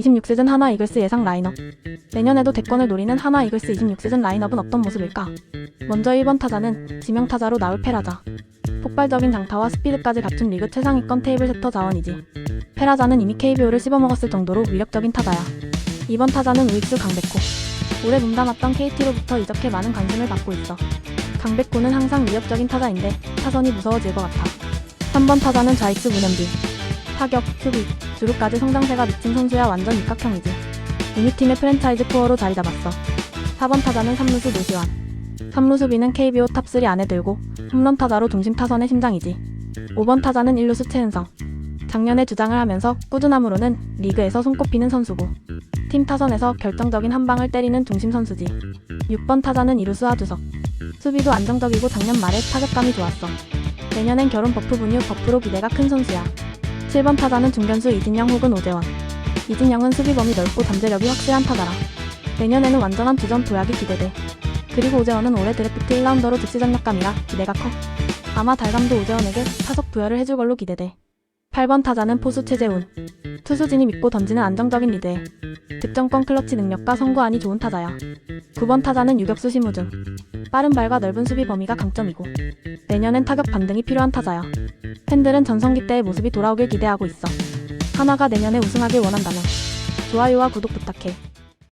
26시즌 하나 이글스 예상 라인업. 내년에도 대권을 노리는 하나 이글스 26시즌 라인업은 어떤 모습일까? 먼저 1번 타자는 지명 타자로 나올 페라자. 폭발적인 장타와 스피드까지 갖춘 리그 최상위권 테이블 세터 자원이지. 페라자는 이미 KBO를 씹어먹었을 정도로 위력적인 타자야. 2번 타자는 우익수 강백호. 올해 몸담았던 KT로부터 이적해 많은 관심을 받고 있어. 강백호는 항상 위협적인 타자인데 타선이 무서워질 것 같아. 3번 타자는 좌익수 문현빈 타격, 수비, 주루까지 성장세가 미친 선수야 완전 육각형이지. 유니팀의 프랜차이즈 코어로 자리 잡았어. 4번 타자는 삼루수 노시환. 삼루 수비는 KBO 탑3 안에 들고 홈런 타자로 중심 타선의 심장이지. 5번 타자는 일루수 최은성. 작년에 주장을 하면서 꾸준함으로는 리그에서 손꼽히는 선수고 팀 타선에서 결정적인 한 방을 때리는 중심 선수지. 6번 타자는 이루수 하주석. 수비도 안정적이고 작년 말에 타격감이 좋았어. 내년엔 결혼 버프 분유 버프로 기대가 큰 선수야. 7번 타자는 중견수 이진영 혹은 오재원. 이진영은 수비범위 넓고 잠재력이 확실한 타자라. 내년에는 완전한 두전 도약이 기대돼. 그리고 오재원은 올해 드래프트 1라운더로 즉시 전력감이라 기대가 커. 아마 달감도 오재원에게 타석 부여를 해줄 걸로 기대돼. 8번 타자는 포수 최재훈. 투수진이 믿고 던지는 안정적인 리드에 득점권 클러치 능력과 선구안이 좋은 타자야. 9번 타자는 유격수 심우준. 빠른 발과 넓은 수비 범위가 강점이고 내년엔 타격 반등이 필요한 타자야. 팬들은 전성기 때의 모습이 돌아오길 기대하고 있어. 하나가 내년에 우승하길 원한다면 좋아요와 구독 부탁해.